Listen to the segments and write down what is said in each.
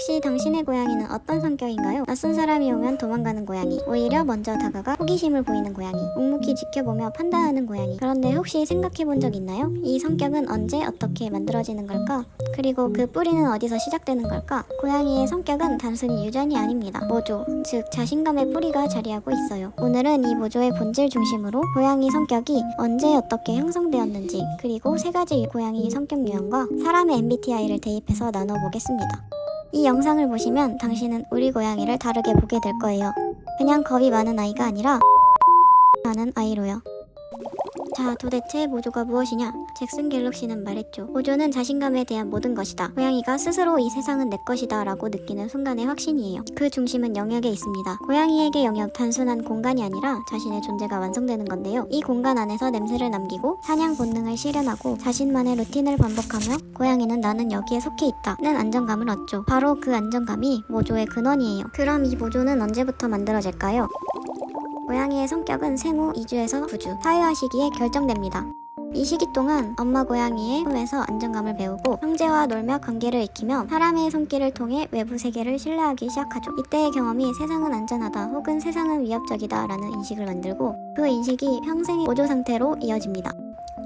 혹시 당신의 고양이는 어떤 성격인가요? 낯선 사람이 오면 도망가는 고양이, 오히려 먼저 다가가 호기심을 보이는 고양이, 묵묵히 지켜보며 판단하는 고양이. 그런데 혹시 생각해 본 적 있나요? 이 성격은 언제 어떻게 만들어지는 걸까? 그리고 그 뿌리는 어디서 시작되는 걸까? 고양이의 성격은 단순히 유전이 아닙니다. 모조, 즉 자신감의 뿌리가 자리하고 있어요. 오늘은 이 모조의 본질 중심으로 고양이 성격이 언제 어떻게 형성되었는지 그리고 세 가지 고양이 성격 유형과 사람의 MBTI를 대입해서 나눠보겠습니다. 이 영상을 보시면 당신은 우리 고양이를 다르게 보게 될 거예요. 그냥 겁이 많은 아이가 아니라 많은 아이로요. 자, 도대체 모조가 무엇이냐? 잭슨 갤럭시는 말했죠. 모조는 자신감에 대한 모든 것이다. 고양이가 스스로 이 세상은 내 것이다 라고 느끼는 순간의 확신이에요. 그 중심은 영역에 있습니다. 고양이에게 영역 단순한 공간이 아니라 자신의 존재가 완성되는 건데요. 이 공간 안에서 냄새를 남기고 사냥 본능을 실현하고 자신만의 루틴을 반복하며 고양이는 나는 여기에 속해 있다 는 안정감을 얻죠. 바로 그 안정감이 모조의 근원이에요. 그럼 이 모조는 언제부터 만들어질까요? 고양이의 성격은 생후 2주에서 9주 사회화 시기에 결정됩니다. 이 시기 동안 엄마 고양이의 품에서 안정감을 배우고 형제와 놀며 관계를 익히며 사람의 손길을 통해 외부 세계를 신뢰하기 시작하죠. 이때의 경험이 세상은 안전하다 혹은 세상은 위협적이다 라는 인식을 만들고 그 인식이 평생의 보조 상태로 이어집니다.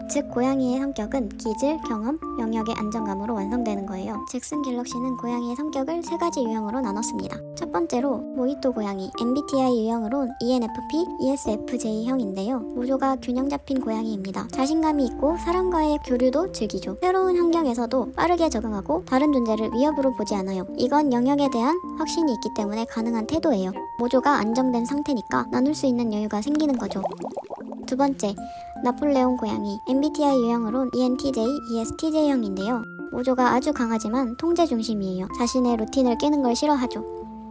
즉 고양이의 성격은 기질, 경험, 영역의 안정감으로 완성되는 거예요. 잭슨 갤럭시는 고양이의 성격을 세 가지 유형으로 나눴습니다. 첫 번째로 모히또 고양이, MBTI 유형으론 ENFP, ESFJ형인데요. 모조가 균형 잡힌 고양이입니다. 자신감이 있고 사람과의 교류도 즐기죠. 새로운 환경에서도 빠르게 적응하고 다른 존재를 위협으로 보지 않아요. 이건 영역에 대한 확신이 있기 때문에 가능한 태도예요. 모조가 안정된 상태니까 나눌 수 있는 여유가 생기는 거죠. 두 번째, 나폴레옹 고양이 MBTI 유형으론 ENTJ, ESTJ형인데요. 모조가 아주 강하지만 통제 중심이에요. 자신의 루틴을 깨는 걸 싫어하죠.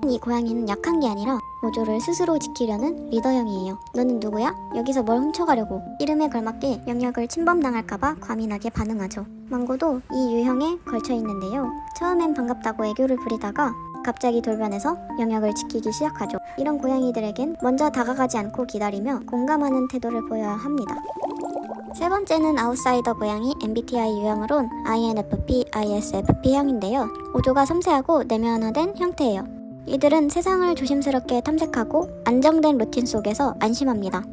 이 고양이는 약한 게 아니라 모조를 스스로 지키려는 리더형이에요. 너는 누구야? 여기서 뭘 훔쳐가려고. 이름에 걸맞게 영역을 침범당할까봐 과민하게 반응하죠. 망고도 이 유형에 걸쳐 있는데요. 처음엔 반갑다고 애교를 부리다가 갑자기 돌변해서 영역을 지키기 시작하죠. 이런 고양이들에겐 먼저 다가가지 않고 기다리며 공감하는 태도를 보여야 합니다. 세 번째는 아웃사이더 고양이 MBTI 유형으론 INFP, ISFP형인데요. 오조가 섬세하고 내면화된 형태예요. 이들은 세상을 조심스럽게 탐색하고 안정된 루틴 속에서 안심합니다.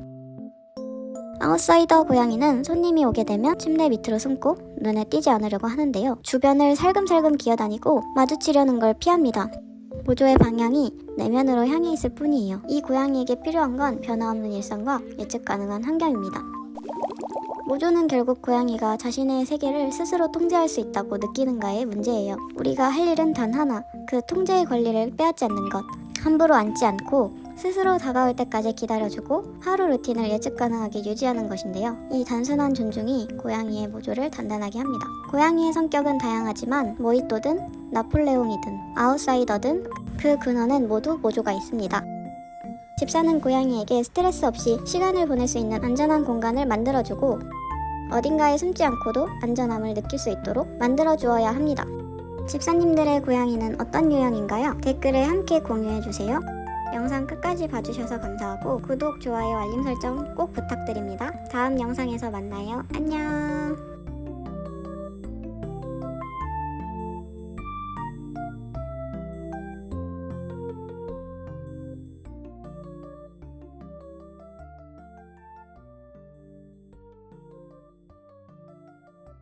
아웃사이더 고양이는 손님이 오게 되면 침대 밑으로 숨고 눈에 띄지 않으려고 하는데요. 주변을 살금살금 기어다니고 마주치려는 걸 피합니다. 보조의 방향이 내면으로 향해 있을 뿐이에요. 이 고양이에게 필요한 건 변화없는 일상과 예측 가능한 환경입니다. 모조는 결국 고양이가 자신의 세계를 스스로 통제할 수 있다고 느끼는가의 문제예요. 우리가 할 일은 단 하나, 그 통제의 권리를 빼앗지 않는 것. 함부로 앉지 않고 스스로 다가올 때까지 기다려주고 하루 루틴을 예측 가능하게 유지하는 것인데요. 이 단순한 존중이 고양이의 모조를 단단하게 합니다. 고양이의 성격은 다양하지만 모히또든 나폴레옹이든 아웃사이더든 그 근원엔 모두 모조가 있습니다. 집 사는 고양이에게 스트레스 없이 시간을 보낼 수 있는 안전한 공간을 만들어주고 어딘가에 숨지 않고도 안전함을 느낄 수 있도록 만들어 주어야 합니다. 집사님들의 고양이는 어떤 유형인가요? 댓글에 함께 공유해 주세요. 영상 끝까지 봐주셔서 감사하고 구독, 좋아요, 알림 설정 꼭 부탁드립니다. 다음 영상에서 만나요. 안녕!